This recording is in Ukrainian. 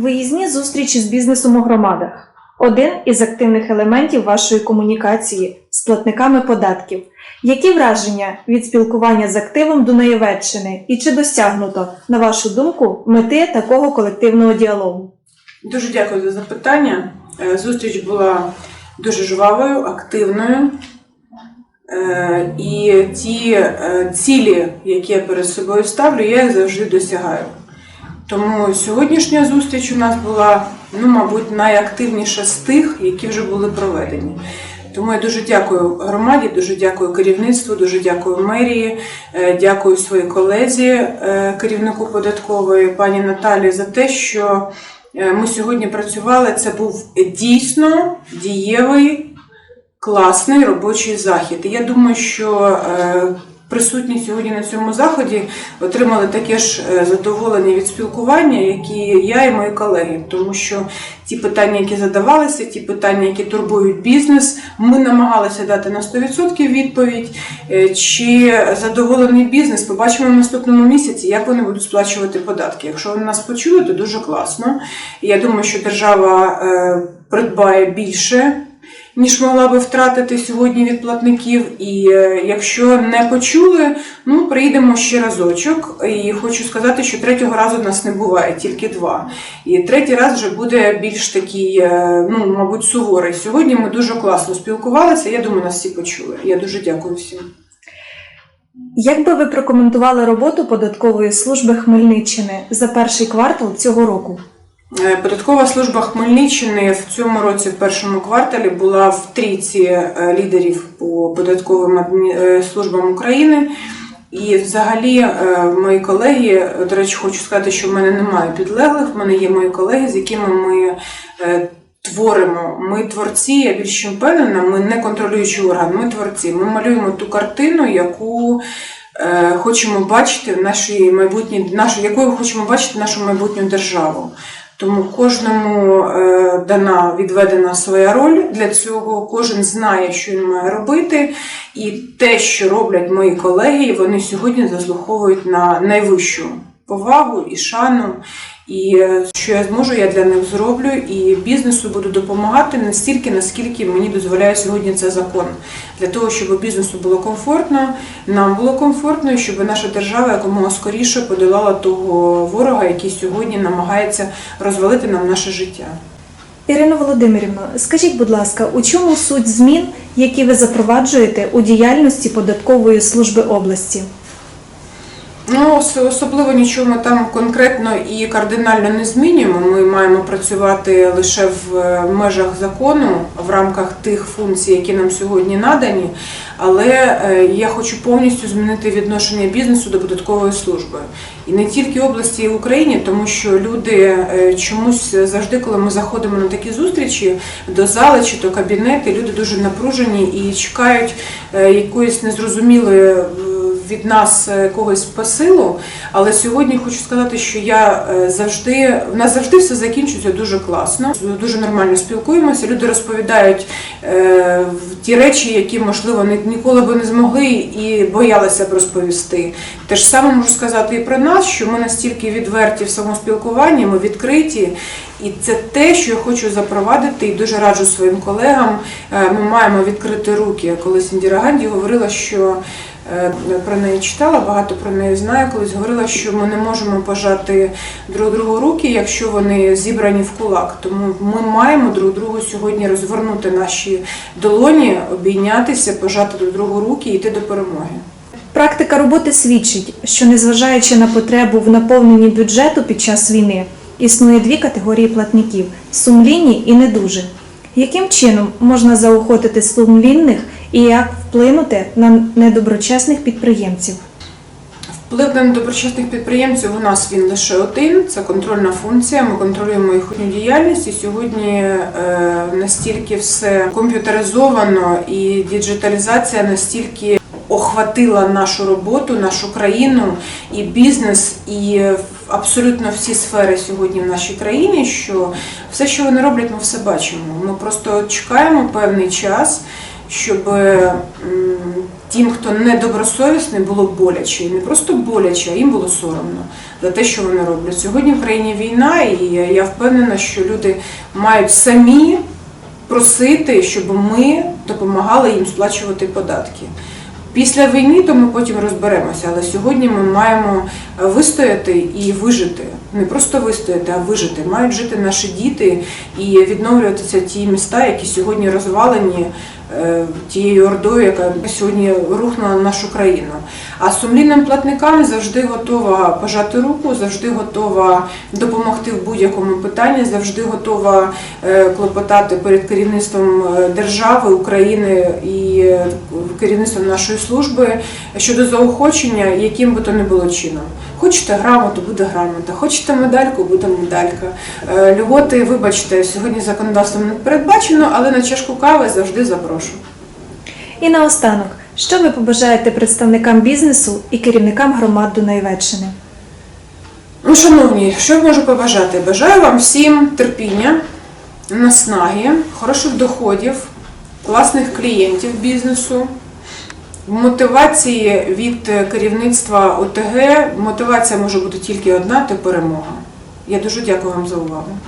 Виїзні зустрічі з бізнесом у громадах один із активних елементів вашої комунікації з платниками податків. Які враження від спілкування з активом Дунаєвеччини і чи досягнуто, на вашу думку, мети такого колективного діалогу? Дуже дякую за запитання. Е, Зустріч була дуже жвавою, активною. Е, І ті е, цілі, які я перед собою ставлю, я їх завжди досягаю. Тому сьогоднішня зустріч у нас була, ну, мабуть, найактивніша з тих, які вже були проведені. Тому я дуже дякую громаді, дуже дякую керівництву, дуже дякую мерії, е, дякую своїй колезі, е, керівнику податкової пані Наталі, за те, що е, ми сьогодні працювали. Це був дійсно дієвий, класний робочий захід. І я думаю, що присутні сьогодні на цьому заході отримали таке ж е, задоволення від спілкування, як і я і мої колеги, тому що ті питання, які задавалися, ті питання, які турбують бізнес, ми намагалися дати на 100% відповідь. Е, Чи задоволений бізнес, побачимо в наступному місяці, як вони будуть сплачувати податки. Якщо вони нас почують, то дуже класно. Я думаю, що держава е, придбає більше ніж могла би втратити сьогодні від платників. І е, якщо не почули, ну приїдемо ще разочок. І хочу сказати, що третього разу в нас не буває, тільки два. І третій раз вже буде більш такий, е, ну мабуть, суворий. Сьогодні ми дуже класно спілкувалися. Я думаю, нас всі почули. Я дуже дякую всім. Як би ви прокоментували роботу податкової служби Хмельниччини за перший квартал цього року? Е, Податкова служба Хмельниччини в цьому році, в першому кварталі, була в трійці е, лідерів по податковим е, службам України. І взагалі мої колеги, до речі, хочу сказати, що в мене немає підлеглих, в мене є мої колеги, з якими ми творимо. Ми творці, я більш впевнена, ми не контролюючий орган, ми творці. Ми малюємо ту картину, яку хочемо бачити в нашій майбутній, нашу, якою хочемо бачити нашу майбутню державу. Тому кожному е, дана відведена своя роль для цього. Кожен знає, що він має робити, і те, що роблять мої колеги, вони сьогодні заслуховують на найвищу повагу і шану. І е, що я зможу, я для них зроблю, і бізнесу буду допомагати настільки, наскільки мені дозволяє сьогодні це закон, для того, щоб бізнесу було комфортно, нам було комфортно, і щоб наша держава якомога скоріше подолала того ворога, який сьогодні намагається розвалити нам наше життя. Ірино Володимирівно, скажіть, будь ласка, у чому суть змін, які ви запроваджуєте у діяльності податкової служби області? Ну, особливо нічого ми там конкретно і кардинально не змінюємо. Ми маємо працювати лише в е, межах закону, в рамках тих функцій, які нам сьогодні надані. Але е, я хочу повністю змінити відношення бізнесу до податкової служби. І не тільки області, і в Україні, тому що люди е, чомусь завжди, коли ми заходимо на такі зустрічі до зали чи до кабінети, люди дуже напружені і чекають якоїсь незрозумілої від нас е, когось посилу. Але сьогодні хочу сказати, що я е, завжди в нас завжди все закінчується дуже класно. Дуже нормально спілкуємося. Люди розповідають е, ті речі, які можливо ні- ніколи би не змогли і боялися б розповісти. Те ж саме можу сказати і про нас, що ми настільки відверті в самому спілкуванні, ми відкриті. І це те, що я хочу запровадити, і дуже раджу своїм колегам. Ми маємо відкрити руки. Колись Індіра Ганді говорила, що про неї читала, багато про неї знаю. Колись говорила, що ми не можемо пожати друг другу руки, якщо вони зібрані в кулак. Тому ми маємо друг другу сьогодні розвернути наші долоні, обійнятися, пожати друг другу руки і йти до перемоги. Практика роботи свідчить, що незважаючи на потребу в наповненні бюджету під час війни, існує дві категорії платників сумлінні і не дуже. Яким чином можна заохотити сумлінних і як вплинути на недоброчесних підприємців? Вплив на доброчесних підприємців у нас він лише один це контрольна функція. Ми контролюємо їхню діяльність. І сьогодні е, настільки все комп'ютеризовано і діджиталізація настільки охватила нашу роботу, нашу країну і бізнес, і абсолютно всі сфери сьогодні в нашій країні. Що все, що вони роблять, ми все бачимо. Ми просто чекаємо певний час, щоб тим, хто недобросовісний, було боляче. І не просто боляче, а їм було соромно за те, що вони роблять. Сьогодні в країні війна, і я впевнена, що люди мають самі просити, щоб ми допомагали їм сплачувати податки. Після війни то ми потім розберемося, але сьогодні ми маємо вистояти і вижити. Не просто вистояти, а вижити. Мають жити наші діти і відновлюватися ті міста, які сьогодні розвалені е, тією ордою, яка сьогодні рухнула нашу країну. А сумлінним платникам завжди готова пожати руку, завжди готова допомогти в будь-якому питанні, завжди готова е, клопотати перед керівництвом е, держави, України і е, керівництвом нашої служби щодо заохочення, яким би то не було чином. Хочете грамоту, буде грамота, хочете медальку, буде медалька. Е, Льготи, вибачте, сьогодні законодавством не передбачено, але на чашку кави завжди запрошу. І наостанок, що ви побажаєте представникам бізнесу і керівникам громад Дунайвеччини? Ну, шановні, що я можу побажати? Бажаю вам всім терпіння, наснаги, хороших доходів, класних клієнтів бізнесу, мотивації від керівництва ОТГ. Мотивація може бути тільки одна це перемога. Я дуже дякую вам за увагу.